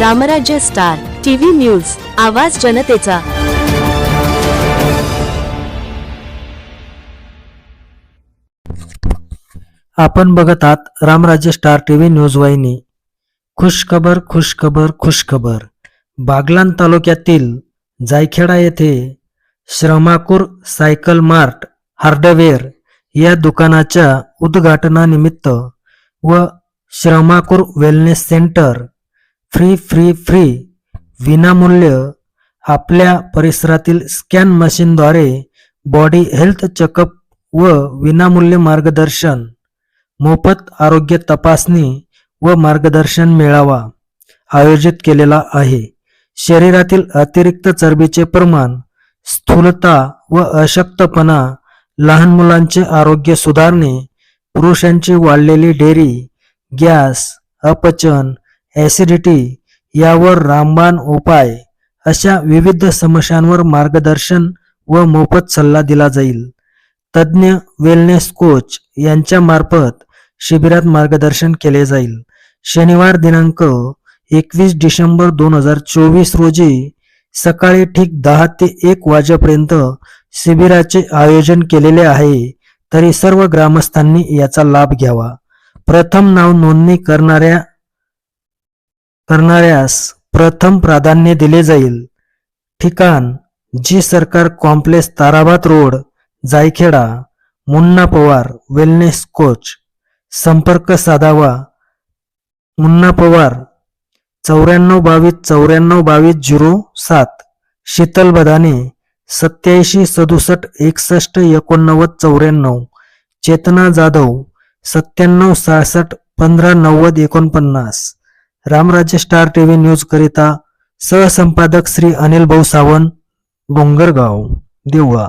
रामराज्य star TV news आवाज जनतेचा. आपण बघत आहात रामराज्य स्टार टीव्ही न्यूज वाहिनी. खुशखबर खुशखबर खुशखबर बागलान तालुक्यातील जायखेडा येथे श्रमाकूर सायकल मार्ट हार्डवेअर या दुकानाच्या उद्घाटनानिमित्त व श्रमाकूर wellness centre free free free विनामूल्य आपल्या परिसरातील स्कॅन मशीनद्वारे बॉडी हेल्थ चेकअप व विनामूल्य मार्गदर्शन मोफत आरोग्य तपासणी व मार्गदर्शन मेळावा आयोजित केलेला आहे. शरीरातील अतिरिक्त चरबीचे प्रमाण स्थूलता व अशक्तपणा लहान मुलांचे आरोग्य सुधारणे पुरुषांची वाढलेली डेरी गॅस अपचन ॲसिडिटी यावर रामबाण उपाय अशा विविध समस्यांवर मार्गदर्शन व मोफत सल्ला दिला जाईल. तज्ज्ञ वेलनेस कोच यांच्या मार्फत शिबिरात मार्गदर्शन केले जाईल. शनिवार दिनांक एकवीस डिसेंबर दोन हजार चोवीस रोजी सकाळी ठीक दहा ते एक वाजेपर्यंत शिबिराचे आयोजन केलेले आहे. तरी सर्व ग्रामस्थांनी याचा लाभ घ्यावा. प्रथम नाव नोंदणी करणाऱ्या करणाऱ्यास प्रथम प्राधान्य दिले जाईल. ठिकाण G Sarkar complex Tarabad road Jaykheda Munna Pawar wellness coach संपर्क साधावा मुन्ना पवार चौऱ्याण्णव बावीस चौऱ्याण्णव बावीस झिरो सात. शीतल बदाने सत्याऐंशी सदुसष्ट एकसष्ट एकोणनव्वद चौऱ्याण्णव. चेतना जाधव सत्त्याण्णव सहासष्ट पंधरा नव्वद एकोणपन्नास. रामराज्य स्टार टीव्ही व्ही न्यूजकरिता सहसंपादक Shri Anil Bhau Sawant Dongargaon Deola.